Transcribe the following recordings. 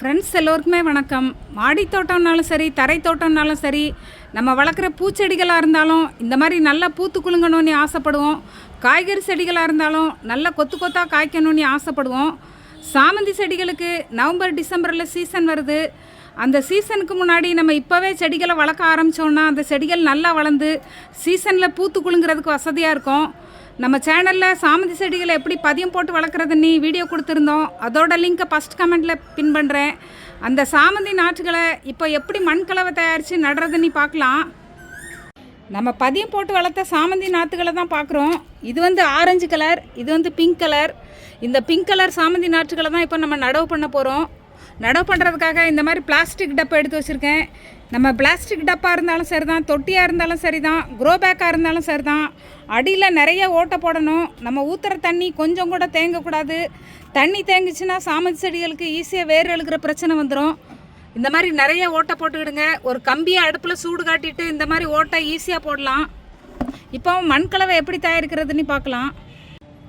Friends எல்லோருக்குமே வணக்கம். மாடி தோட்டம்னாலும் சரி தரை தோட்டம்னாலும் சரி நம்ம வளர்க்குற பூச்செடிகளாக இருந்தாலும் இந்த மாதிரி நல்லா பூத்து குலுங்கணும்னு ஆசைப்படுவோம். காய்கறி செடிகளாக இருந்தாலும் நல்லா கொத்து கொத்தாக காய்க்கணும்னு ஆசைப்படுவோம். சாமந்தி செடிகளுக்கு நவம்பர் டிசம்பரில் சீசன் வருது. அந்த சீசனுக்கு முன்னாடி நம்ம இப்போவே செடிகளை வளர்க்க ஆரம்பித்தோன்னா அந்த செடிகள் நல்லா வளர்ந்து சீசனில் பூத்து குலுங்கிறதுக்கு வசதியாக இருக்கும். நம்ம சேனலில் சாமந்தி செடிகளை எப்படி பதியம் போட்டு வளர்க்குறதுன்னு வீடியோ கொடுத்துருந்தோம். அதோட லிங்க்கை ஃபஸ்ட் கமெண்ட்டில் பின் பண்ணுறேன் அந்த சாமந்தி நாற்றுகளை இப்போ எப்படி மண் கலவை தயாரித்து நடுறதுன்னு பார்க்கலாம். நம்ம பதியம் போட்டு வளர்த்த சாமந்தி நாற்றுகளை தான் பார்க்குறோம். இது வந்து ஆரஞ்சு கலர் இது வந்து பிங்க் கலர். இந்த பிங்க் கலர் சாமந்தி நாற்றுகளை தான் இப்போ நம்ம நடவு பண்ண போகிறோம் நடவு பண்ணுறதுக்காக இந்த மாதிரி பிளாஸ்டிக் டப்பா எடுத்து வச்சுருக்கேன். நம்ம பிளாஸ்டிக் டப்பா இருந்தாலும் சரி தான் தொட்டியாக இருந்தாலும் சரி தான் க்ரோ பேக்காக இருந்தாலும் சரி தான் அடியில் நிறைய ஓட்டை போடணும். நம்ம ஊற்றுற தண்ணி கொஞ்சம் கூட தேங்கக்கூடாது. தண்ணி தேங்குச்சுன்னா சாமந்தி செடிகளுக்கு ஈஸியாக வேர் எழுக்கிற பிரச்சனை வந்துடும் இந்த மாதிரி நிறைய ஓட்டை போட்டுக்கிடுங்க. ஒரு கம்பியை அடுப்பில் சூடு காட்டிட்டு இந்த மாதிரி ஓட்டை ஈஸியாக போடலாம். இப்போ மண்கலவை எப்படி தயாரிக்கிறதுன்னு பார்க்கலாம்.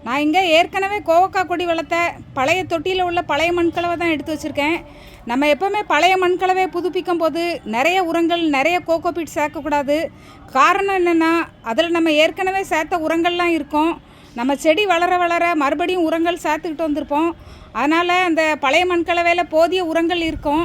நான் இங்கே ஏற்கனவே கோவக்காய் கொடி வளர்த்த பழைய தொட்டியில் உள்ள பழைய மண்கலவை தான் எடுத்து வச்சுருக்கேன். நம்ம எப்போவுமே பழைய மண்கலவை புதுப்பிக்கும் போது நிறைய உரங்கள் நிறைய கோகோபீட் சேர்க்கக்கூடாது. காரணம் என்னென்னா அதில் நம்ம ஏற்கனவே சேர்த்த உரங்கள்லாம் இருக்கும். நம்ம செடி வளர வளர மறுபடியும் உரங்கள் சேர்த்துக்கிட்டு வந்திருப்போம். அதனால் அந்த பழைய மண்கலவையில் போதிய உரங்கள் இருக்கும்.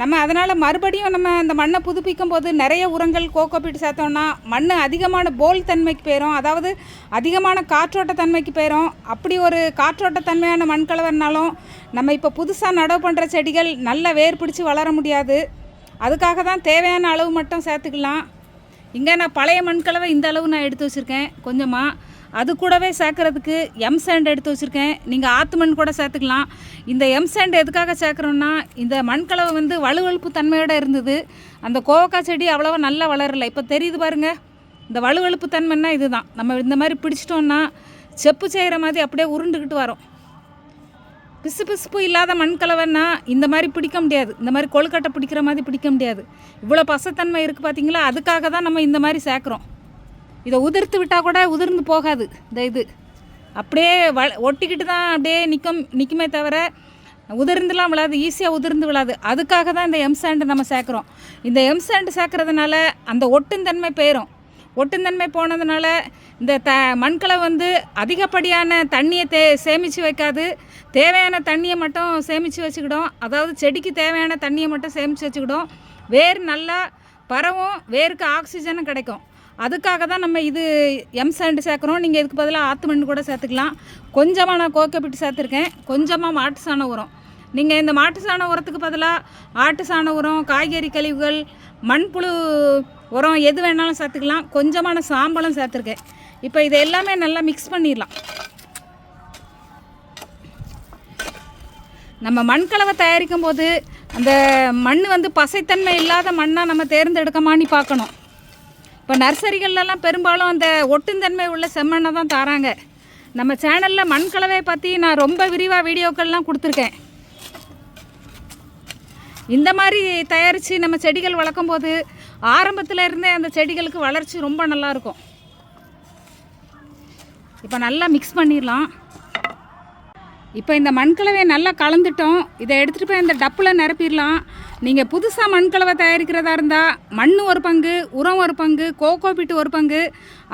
நம்ம அதனால் மறுபடியும் நம்ம அந்த மண்ணை புதுப்பிக்கும் போது நிறைய உரங்கள் கோகோபீட் சேர்த்தோம்னா மண் அதிகமான போல் தன்மைக்கு போயிடும் அதாவது அதிகமான காற்றோட்ட தன்மைக்கு போயிடும் அப்படி ஒரு காற்றோட்ட தன்மையான மண் கலவைனாலும் நம்ம இப்போ புதுசாக நடவு பண்ணுற செடிகள் நல்ல வேர் பிடிச்சி வளர முடியாது. அதுக்காக தான் தேவையான அளவு மட்டும் சேர்த்துக்கலாம். இங்கே நான் பழைய மண்கலவை இந்த அளவு நான் எடுத்து வச்சுருக்கேன். கொஞ்சமாக அது கூடவே சேர்க்குறதுக்கு எம் சாண்ட் எடுத்து வச்சுருக்கேன். நீங்கள் ஆற்று மண் கூட சேர்த்துக்கலாம். இந்த எம் சாண்ட் எதுக்காக சேர்க்குறோன்னா இந்த மண்கலவை வந்து வலுவழுப்பு தன்மையோடு இருந்தது. அந்த கோவக்காய் செடி அவ்வளோவா நல்லா வளரலை. இப்போ தெரியுது பாருங்கள் இந்த வலுவழுப்பு தன்மைன்னா இதுதான். நம்ம இந்த மாதிரி பிடிச்சிட்டோன்னா செப்பு செய்கிற மாதிரி அப்படியே உருண்டுக்கிட்டு வரோம். பிசு பிசுப்பு இல்லாத மண்கலவைன்னா இந்த மாதிரி பிடிக்க முடியாது. இந்த மாதிரி கொழுக்கட்டை பிடிக்கிற மாதிரி பிடிக்க முடியாது. இவ்வளோ பசத்தன்மை இருக்குது பார்த்தீங்களா அதுக்காக தான் நம்ம இந்த மாதிரி சேர்க்குறோம். இதை உதிர்த்து விட்டால் கூட உதிர்ந்து போகாது இந்த இது. அப்படியே வ ஒட்டிக்கிட்டு தான் அப்படியே நிற்கும் நிற்குமே தவிர உதிர்ந்துலாம் விழாது ஈஸியாக உதிர்ந்து விழாது. அதுக்காக தான் இந்த எம் சாண்டு நம்ம சேர்க்குறோம். இந்த எம் சாண்டு சேர்க்குறதுனால அந்த ஒட்டுந்தன்மை போயிடும் ஒட்டுந்தன்மை போனதுனால இந்த த மண்களை வந்து அதிகப்படியான தண்ணியை தே சேமித்து வைக்காது. தேவையான தண்ணியை மட்டும் சேமித்து வச்சுக்கிடும். அதாவது செடிக்கு தேவையான தண்ணியை மட்டும் சேமித்து வச்சுக்கிடும். வேர் நல்லா பரவும் வேருக்கு ஆக்சிஜனும் கிடைக்கும். அதுக்காக தான் நம்ம இது எம் சாண்டு சேர்க்குறோம். நீங்கள் இதுக்கு பதிலாக ஆற்று மண் கூட சேர்த்துக்கலாம். கொஞ்சமாக நான் கோக்கப்பிட்டு சேர்த்துருக்கேன். கொஞ்சமாக மாட்டு சாண உரம். நீங்கள் இந்த மாட்டு சாண உரத்துக்கு பதிலாக ஆட்டு சாண உரம் காய்கறி கழிவுகள் மண்புழு உரம் எது வேணாலும் சேர்த்துக்கலாம். கொஞ்சமான சாம்பலும் சேர்த்துருக்கேன். இப்போ இது எல்லாமே நல்லா மிக்ஸ் பண்ணிடலாம். நம்ம மண்கலவை தயாரிக்கும் போது அந்த மண் வந்து பசைத்தன்மை இல்லாத மண்ணாக நம்ம தேர்ந்தெடுக்கமான்னு பார்க்கணும். இப்போ நர்சரிகள்லாம் பெரும்பாலும் அந்த ஒட்டுந்தன்மை உள்ள செம்மண்ணை தான் தராங்க. நம்ம சேனலில் மண் கலவை பற்றி நான் ரொம்ப விரிவாக வீடியோக்கள்லாம் கொடுத்துருக்கேன். இந்த மாதிரி தயாரித்து நம்ம செடிகள் வளர்க்கும் போது ஆரம்பத்தில் இருந்தே அந்த செடிகளுக்கு வளர்ச்சி ரொம்ப நல்லாயிருக்கும் இப்போ நல்லா மிக்ஸ் பண்ணிடலாம். இப்போ இந்த மண்கலவையை நல்லா கலந்துட்டோம். இதை எடுத்துகிட்டு போய் இந்த டப்பில் நிரப்பிடலாம். நீங்கள் புதுசாக மண்கலவை தயாரிக்கிறதா இருந்தால் மண் ஒரு பங்கு உரம் ஒரு பங்கு கோகோ பிட்டு ஒரு பங்கு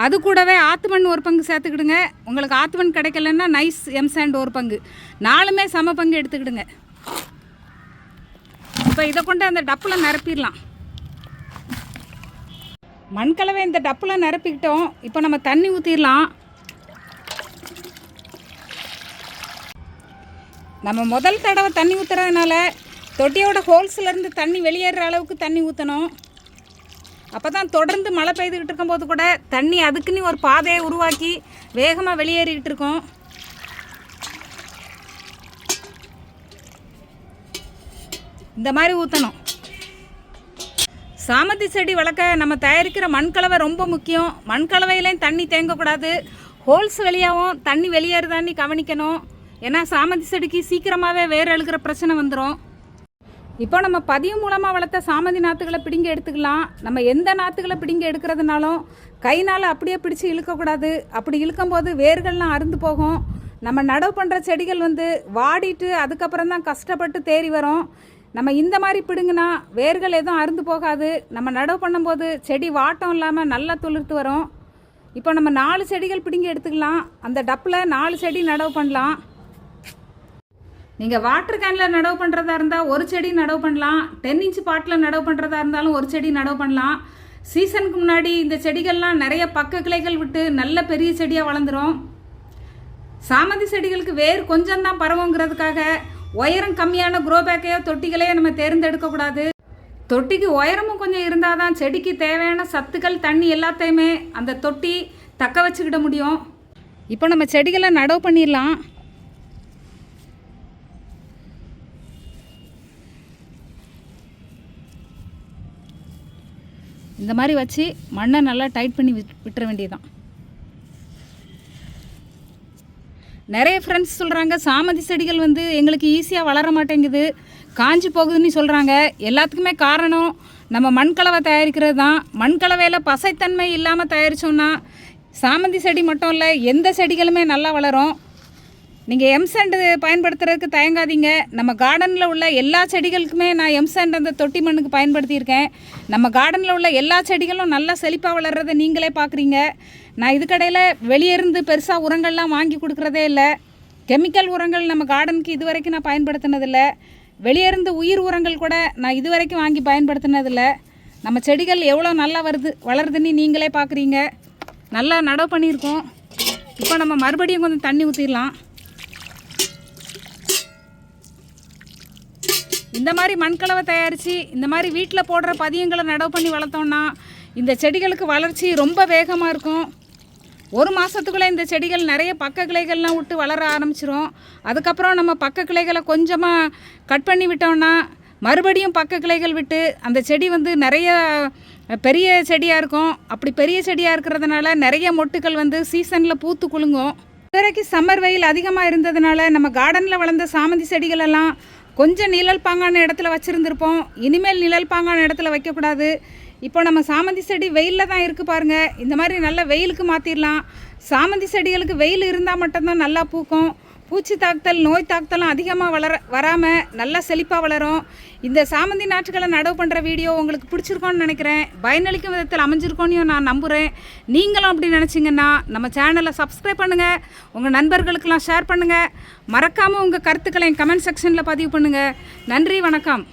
அது கூடவே ஆத்து மண் ஒரு பங்கு சேர்த்துக்கிடுங்க. உங்களுக்கு ஆத்து மண் கிடைக்கலன்னா நைஸ் எம் சாண்ட் ஒரு பங்கு. நாலுமே சம பங்கு எடுத்துக்கிடுங்க. இப்போ இதை கொண்டு அந்த டப்பில் நிரப்பிடலாம். மண்கலவை இந்த டப்பில் நிரப்பிக்கிட்டோம். இப்போ நம்ம தண்ணி ஊற்றிடலாம் நம்ம முதல் தடவை தண்ணி ஊற்றுறதுனால தொட்டியோட ஹோல்ஸ்லேருந்து தண்ணி வெளியேற அளவுக்கு தண்ணி ஊற்றணும் அப்போ தான் தொடர்ந்து மழை பெய்துக்கிட்டு இருக்கும்போது கூட தண்ணி அதுக்குன்னு ஒரு பாதையை உருவாக்கி வேகமாக வெளியேறிக்கிட்டு இருக்கோம். இந்த மாதிரி ஊற்றணும் சாமந்தி செடி வளர்க்க நம்ம தயாரிக்கிற மண்கலவை ரொம்ப முக்கியம். மண்கலவையிலையும் தண்ணி தேங்கக்கூடாது. ஹோல்ஸ் வழியாகவும் தண்ணி வெளியேறுதான்னு கவனிக்கணும். ஏன்னா சாமந்தி செடிக்கு சீக்கிரமாகவே வேர் அழுகிற பிரச்சனை வந்துடும் இப்போ நம்ம பதிவு மூலமாக வளர்த்த சாமந்தி நாற்றுகளை பிடிங்க எடுத்துக்கலாம். நம்ம எந்த நாற்றுகளை பிடிங்க எடுக்கிறதுனாலும் கைனால் அப்படியே பிடிச்சி இழுக்கக்கூடாது. அப்படி இழுக்கும்போது வேர்கள்லாம் அறுந்து போகும். நம்ம நடவு பண்ணுற செடிகள் வந்து வாடிட்டு அதுக்கப்புறம் தான் கஷ்டப்பட்டு தேறி வரும். நம்ம இந்த மாதிரி பிடுங்கினா வேர்கள் எதுவும் அறுந்து போகாது. நம்ம நடவு பண்ணும்போது செடி வாட்டம் இல்லாமல் நல்லா துளிர்த்து வரும். இப்போ நம்ம நாலு செடிகள் பிடுங்கி எடுத்துக்கலாம். அந்த டப்பில் நாலு செடி நடவு பண்ணலாம். நீங்கள் வாட்டர் கேனில் நடவு பண்ணுறதா இருந்தால் ஒரு செடி நடவு பண்ணலாம். டென் இன்ச் பாட்டில் நடவு பண்ணுறதா இருந்தாலும் ஒரு செடி நடவு பண்ணலாம். சீசனுக்கு முன்னாடி இந்த செடிகள்லாம் நிறைய பக்க கிளைகள் விட்டு நல்ல பெரிய செடியாக வளர்ந்துரும். சாமந்தி செடிகளுக்கு வேர் கொஞ்சம் தான் பரவுங்கிறதுக்காக உயரம் கம்மியான க்ரோ பேக்கையோ தொட்டிகளையோ நம்ம தேர்ந்தெடுக்கக்கூடாது தொட்டிக்கு உயரமும் கொஞ்சம் இருந்தால் தான் செடிக்கு தேவையான சத்துக்கள் தண்ணி எல்லாத்தையுமே அந்த தொட்டி தக்க வச்சுக்கிட முடியும். இப்போ நம்ம செடிகளை நடவு பண்ணிடலாம். இந்த மாதிரி வச்சு மண்ணை நல்லா டைட் பண்ணி விட் விட்டுற வேண்டியதுதான். நிறைய ஃப்ரெண்ட்ஸ் சொல்கிறாங்க சாமந்தி செடிகள் வந்து எங்களுக்கு ஈஸியாக வளர மாட்டேங்குது காஞ்சி போகுதுன்னு சொல்கிறாங்க எல்லாத்துக்குமே காரணம் நம்ம மண்கலவை தயாரிக்கிறது தான். மண்கலவையில் பசைத்தன்மை இல்லாமல் தயாரித்தோன்னா சாமந்தி செடி மட்டும் இல்லை எந்த செடிகளுமே நல்லா வளரும். நீங்கள் எம்சண்ட் பயன்படுத்துறதுக்கு தயங்காதீங்க. நம்ம கார்டனில் உள்ள எல்லா செடிகளுக்குமே நான் எம்சண்ட் அந்த தொட்டி மண்ணுக்கு பயன்படுத்தியிருக்கேன். நம்ம கார்டனில் உள்ள எல்லா செடிகளும் நல்லா செழிப்பாக வளர்கிறத நீங்களே பார்க்குறீங்க நான் இதுக்கடையில் வெளியே இருந்து பெருசாக உரங்கள்லாம் வாங்கி கொடுக்குறதே இல்லை. கெமிக்கல் உரங்கள் நம்ம கார்டனுக்கு இது வரைக்கும் நான் பயன்படுத்தினதில்லை. வெளியே இருந்து உயிர் உரங்கள் கூட நான் இது வரைக்கும் வாங்கி பயன்படுத்தினதில்லை. நம்ம செடிகள் எவ்வளோ நல்லா வருது வளருதுன்னு நீங்களே பார்க்குறீங்க நல்லா நடவு பண்ணியிருக்கோம். இப்போ நம்ம மறுபடியும் கொஞ்சம் தண்ணி ஊற்றிடலாம் இந்த மாதிரி மண்கலவை தயாரித்து இந்த மாதிரி வீட்டில் போடுற பதியங்களை நடவு பண்ணி வளர்த்தோம்னா இந்த செடிகளுக்கு வளர்ச்சி ரொம்ப வேகமாக இருக்கும். ஒரு மாதத்துக்குள்ளே இந்த செடிகள் நிறைய பக்க கிளைகள்லாம் விட்டு வளர ஆரம்பிச்சிரும். அதுக்கப்புறம் நம்ம பக்க கிளைகளை கொஞ்சமாக கட் பண்ணி விட்டோம்னா மறுபடியும் பக்க கிளைகள் விட்டு அந்த செடி வந்து நிறைய பெரிய செடியாக இருக்கும். அப்படி பெரிய செடியாக இருக்கிறதுனால நிறைய மொட்டுக்கள் வந்து சீசனில் பூத்து குலுங்கும். இதுவரைக்கும் சம்மர் வெயில் அதிகமாக இருந்ததுனால நம்ம கார்டனில் வளர்ந்த சாமந்தி செடிகள் எல்லாம் கொஞ்சம் நிழல் பாங்கான இடத்துல வச்சுருந்துருப்போம். இனிமேல் நிழல் பாங்கான இடத்துல வைக்கக்கூடாது. இப்போ நம்ம சாமந்தி செடி வெயிலில் தான் இருக்குது பாருங்கள் இந்த மாதிரி நல்ல வெயிலுக்கு மாற்றிடலாம் சாமந்தி செடிகளுக்கு வெயில் இருந்தால் மட்டும்தான் நல்லா பூக்கும். பூச்சி தாக்குதல் நோய் தாக்குதலும் அதிகமாக வளர வராமல் நல்லா செழிப்பாக வளரும். இந்த சாமந்தி நாற்றுகளை நடவு பண்ணுற வீடியோ உங்களுக்கு பிடிச்சிருக்கோன்னு நினைக்கிறேன். பயனளிக்கும் விதத்தில் அமைஞ்சிருக்கோன்னு நான் நம்புகிறேன் நீங்களும் அப்படி நினச்சிங்கன்னா நம்ம சேனலை சப்ஸ்கிரைப் பண்ணுங்கள் உங்கள் நண்பர்களுக்கெல்லாம் ஷேர் பண்ணுங்கள் மறக்காமல் உங்கள் கருத்துக்களை கமெண்ட் செக்ஷனில் பதிவு பண்ணுங்கள் நன்றி வணக்கம்.